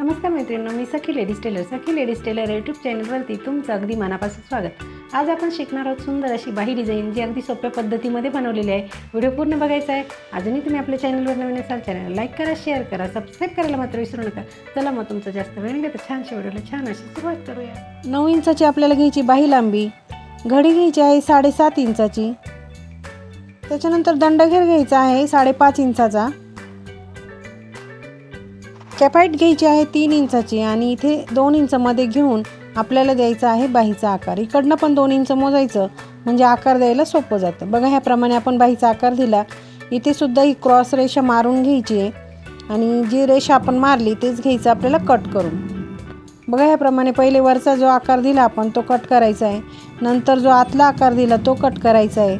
नमस्कार मैत्रिणी मी Sakhi ladies tailor. Sakhi ladies tailor YouTube चॅनलवरती तुमचं अगदी मनापासून स्वागत. आज आपण शिकणार आहोत सुंदर अशी बाही डिझाईन जी अगदी सोप्या पद्धतीमध्ये बनवलेली आहे. व्हिडिओ पूर्ण बघायचा आहे. अजूनही तुम्ही आपल्या चॅनलवर नवीन असाल चॅनल लाईक करा शेअर करा सबस्क्राईब करायला मात्र विसरू नका. चला मग तुमचं जास्त वेळ नाही तर छानशा व्हिडिओला छान अशी सुरुवात करूया. नऊ इंचाची आपल्याला घ्यायची बाही लांबी. घडी घ्यायची आहे साडेसात इंचाची. त्याच्यानंतर दंडघेर घ्यायचा आहे साडेपाच इंचाचा. कॅपाईट घ्यायची आहे तीन इंचाची आणि इथे दोन इंचमध्ये घेऊन आपल्याला द्यायचा आहे बाहीचा आकार. इकडनं पण दोन इंच मोजायचं म्हणजे आकार द्यायला सोपं जातं. बघा ह्याप्रमाणे आपण बाहीचा आकार दिला. इथे सुद्धा ही क्रॉस रेषा मारून घ्यायची आहे आणि जी रेषा आपण मारली तेच घ्यायचं आपल्याला कट करून. बघा ह्याप्रमाणे पहिले वरचा जो आकार दिला आपण तो कट करायचा आहे. नंतर जो आतला आकार दिला तो कट करायचा आहे.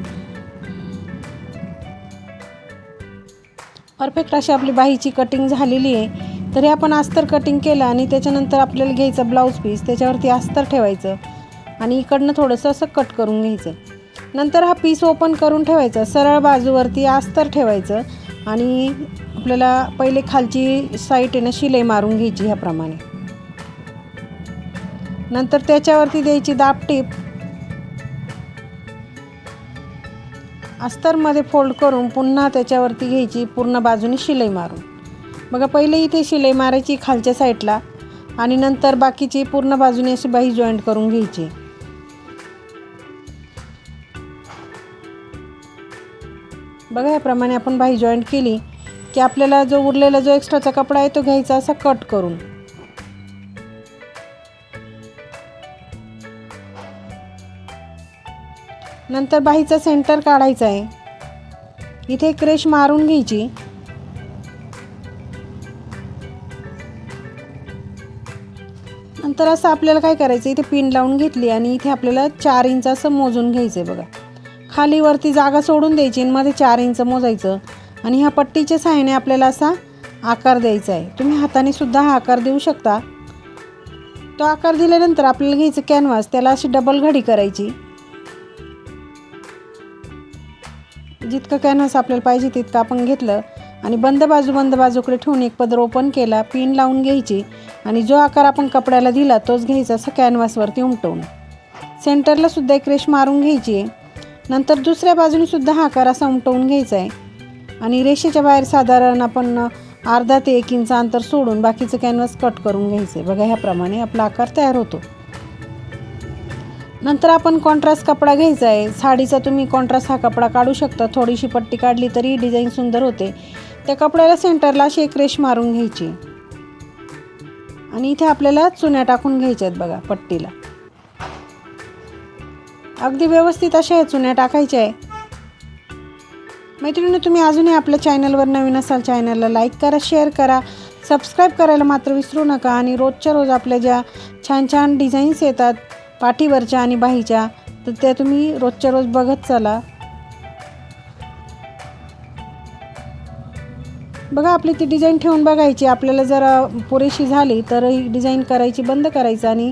परफेक्ट अशी आपली बाहीची कटिंग झालेली आहे. तरी आपण अस्तर कटिंग केलं आणि त्याच्यानंतर आपल्याला घ्यायचं ब्लाऊज पीस त्याच्यावरती अस्तर ठेवायचं आणि इकडनं थोडंसं असं कट करून घ्यायचं. नंतर हा पीस ओपन करून ठेवायचा सरळ बाजूवरती अस्तर ठेवायचं आणि आपल्याला पहिले खालची साईट आहे ना शिलाई मारून घ्यायची ह्याप्रमाणे. नंतर त्याच्यावरती द्यायची दापटीप अस्तरमध्ये फोल्ड करून पुन्हा त्याच्यावरती घ्यायची पूर्ण बाजूने शिलाई मारून. बघा पहिले इथे शिलाई मारायची खालच्या साईडला आणि नंतर बाकीची पूर्ण बाजूने अशी बाही जॉईंट करून घ्यायची. बघा याप्रमाणे आपण बाही जॉईंट केली की आपल्याला जो उरलेला जो एक्स्ट्राचा कपडा आहे तो घ्यायचा असा कट करून. नंतर बाहीचा सेंटर काढायचा आहे. इथे क्रेश मारून घ्यायची. तर असं आपल्याला काय करायचं इथे पिन लावून घेतली आणि इथे आपल्याला चार इंच असं मोजून घ्यायचं आहे बघा. खाली वरती जागा सोडून द्यायची आणि मध्ये चार इंच मोजायचं. आणि ह्या पट्टीच्या सहाय्याने आपल्याला असा आकार द्यायचा आहे तुम्ही हाताने सुद्धा हा आकार देऊ शकता. तो आकार दिल्यानंतर आपल्याला घ्यायचं कॅनव्हास त्याला अशी डबल घडी करायची. जितकं कॅनव्हास आपल्याला पाहिजे तितकं आपण घेतलं. आणि बंद बाजू बंद बाजूकडे ठेवून एक पदर ओपन केला पिन लावून घ्यायची. आणि जो आकार आपण कपड्याला दिला तोच घ्यायचा असं कॅनव्हासवरती उमटवून. सेंटरला सुद्धा एक रेष मारून घ्यायची आहे. नंतर दुसऱ्या बाजूने सुद्धा हा आकार असा उमटवून घ्यायचा आहे. आणि रेषेच्या बाहेर साधारण आपण अर्धा ते एक इंच अंतर सोडून बाकीचं कॅनव्हास कट करून घ्यायचं आहे. बघा ह्याप्रमाणे आपला आकार तयार होतो. नंतर आपण कॉन्ट्रास्ट कपडा घ्यायचा आहे. साडीचा तुम्ही कॉन्ट्रास्ट हा कपडा काढू शकता. थोडीशी पट्टी काढली तरी डिझाईन सुंदर होते. त्या कपड्याला सेंटरला अशी एक रेष मारून घ्यायची. आणि इथे आपल्याला चुन्या टाकून घ्यायच्या आहेत बघा पट्टीला. अगदी व्यवस्थित अशा आहे चुन्या टाकायच्या आहे. मैत्रिणी तुम्ही अजूनही आपल्या चॅनलवर नवीन असाल चॅनलला लाईक करा शेअर करा सबस्क्राईब करायला मात्र विसरू नका आणि रोजच्या रोज आपल्या ज्या छान छान डिझाईन्स येतात पाठीवरच्या आणि बाहीच्या तर त्या तुम्ही रोजच्या रोज बघत चला. बघा आपली ती डिझाईन ठेवून बघायची. आपल्याला जर पुरेशी झाली तर ही डिझाईन करायची बंद करायचं आणि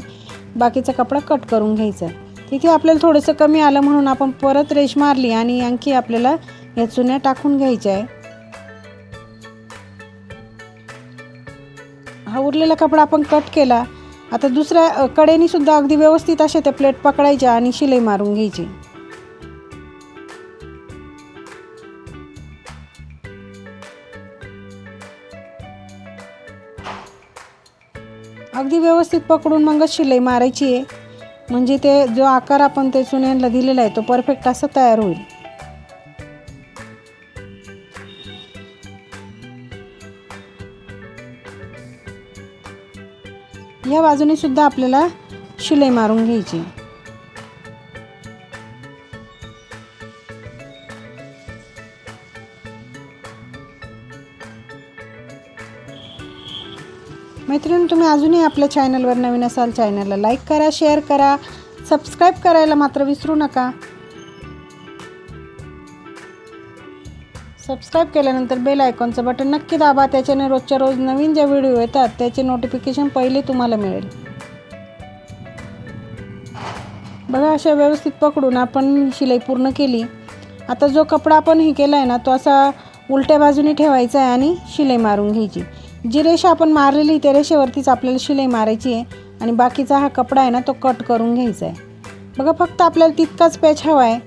बाकीचा कपडा कट करून घ्यायचा. तिथे आपल्याला थोडंसं कमी आलं म्हणून आपण परत रेश मारली आणि आणखी आपल्याला या चुन्या टाकून घ्यायच्या आहे. हा उरलेला कपडा आपण कट केला. आता दुसऱ्या कडेने सुद्धा अगदी व्यवस्थित अशा त्या प्लेट पकडायच्या आणि शिलाई मारून घ्यायची. अगदी व्यवस्थित पकडून मगच शिलाई मारायची आहे. म्हणजे ते जो आकार आपण ते चुन्यांना दिलेला आहे तो परफेक्ट असा तयार होईल. या बाजूने सुद्धा आपल्याला शिलाई मारून घ्यायची. मैत्रिणी तुम्ही अजूनही आपल्या चॅनलवर नवीन असाल चॅनलला लाईक करा शेअर करा सबस्क्राईब करायला मात्र विसरू नका. सबस्क्राईब केल्यानंतर बेल आयकॉनचं बटन नक्की दाबा त्याच्याने रोजच्या रोज नवीन ज्या व्हिडिओ येतात त्याचे नोटिफिकेशन पहिले तुम्हाला मिळेल. बघा अशा व्यवस्थित पकडून आपण शिलाई पूर्ण केली. आता जो कपडा आपण हे केला आहे ना तो असा उलट्या बाजूने ठेवायचा आहे आणि शिलाई मारून घ्यायची. जी रेषा आपण मारलेली त्या रेषेवरतीच आपल्याला शिलाई मारायची आहे आणि बाकीचा हा कपडा आहे ना तो कट करून घ्यायचा आहे. बघा फक्त आपल्याला तितकाच पॅच हवा आहे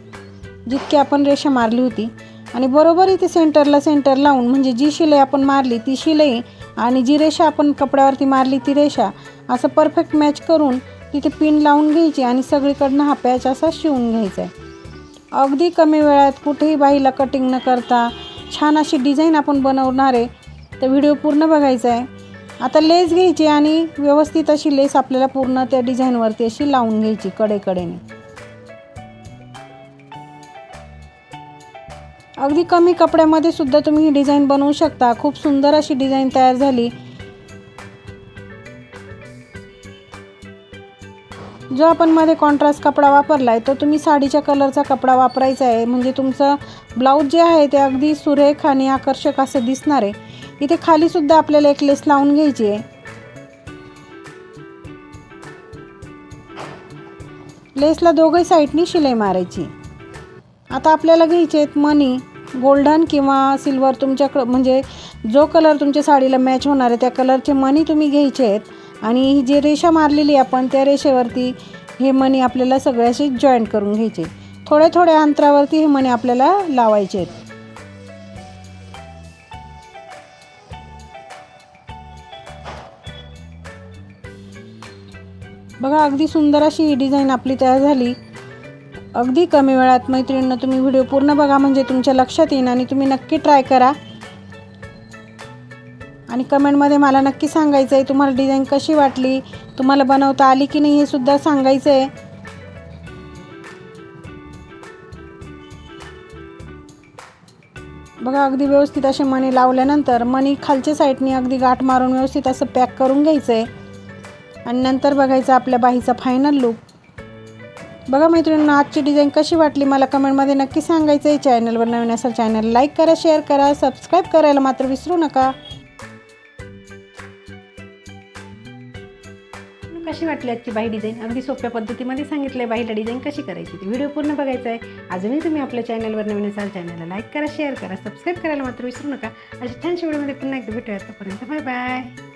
जितकी आपण रेषा मारली होती. आणि बरोबर इथे सेंटरला सेंटर लावून म्हणजे जी शिलाई आपण मारली ती शिलाई आणि जी रेषा आपण कपड्यावरती मारली ती रेषा असं परफेक्ट मॅच करून तिथे पिन लावून घ्यायची आणि सगळीकडनं हा पॅच असा शिवून घ्यायचा आहे. अगदी कमी वेळात कुठेही बाईला कटिंग न करता छान अशी डिझाईन आपण बनवणार आहे. तर व्हिडिओ पूर्ण बघायचा आहे. आता लेस घ्यायची आणि व्यवस्थित अशी लेस आपल्याला पूर्ण त्या डिझाईनवरती अशी लावून घ्यायची कडेकडेने. अगदी कमी कपड्यामध्ये सुद्धा तुम्ही ही डिझाईन बनवू शकता. खूप सुंदर अशी डिझाईन तयार झाली. जो आपण मध्ये कॉन्ट्रास्ट कपडा वापरला आहे तो तुम्ही साडीच्या कलरचा कपडा वापरायचा आहे. म्हणजे तुमचं ब्लाऊज जे आहे ते अगदी सुरेख आणि आकर्षक असं दिसणार आहे. इथे खालीसुद्धा आपल्याला एक लेस लावून घ्यायची आहे. लेसला दोघही साईडनी शिलाई मारायची. आता आपल्याला घ्यायचे आहेत मनी गोल्डन किंवा सिल्वर तुमच्याकडं म्हणजे जो कलर तुमच्या साडीला मॅच होणार आहे त्या कलरचे मनी तुम्ही घ्यायचे आहेत. आणि ही जी रेषा मारलेली आपण त्या रेषेवरती हे मणी आपल्याला सगळ्याशी जॉईंट करून घ्यायचे. थोड्या थोड्या अंतरावरती हे मणी आपल्याला लावायचे आहेत. बघा अगदी सुंदर अशी ही डिझाईन आपली तयार झाली. अगदी कमी वेळात मैत्रिणींना तुम्ही व्हिडिओ पूर्ण बघा म्हणजे तुमच्या लक्षात येईन आणि तुम्ही नक्की ट्राय करा. आणि कमेंटमध्ये मला नक्की सांगायचं आहे तुम्हाला डिझाईन कशी वाटली तुम्हाला बनवता आली की नाही हे सुद्धा सांगायचं आहे. बघा अगदी व्यवस्थित असे मणी लावल्यानंतर मणी खालच्या साईडनी अगदी गाठ मारून व्यवस्थित असं पॅक करून घ्यायचं आहे आणि नंतर बघायचं आपल्या बाईचा फायनल लुक बघा मैत्रिणींना आजची डिझाईन कशी वाटली मला कमेंटमध्ये नक्की सांगायचं आहे. चॅनलवर नवीन असेल चॅनल लाईक करा शेअर करा सबस्क्राईब करायला मात्र विसरू नका. कशी वाटली आजची बाई डिझाईन अगदी सोप्या पद्धतीमध्ये सांगितलं आहे बाईला डिझाईन कशी करायची ती व्हिडिओ पूर्ण बघायचा आहे अजूनही तुम्ही आपल्या चॅनलवर नवीन असाल चॅनलला लाईक करा शेअर करा सबस्क्राईब करायला मात्र विसरू नका. अशा छानशा व्हिडिओमध्ये पुन्हा एकदा भेटूया. तोपर्यंत बाय बाय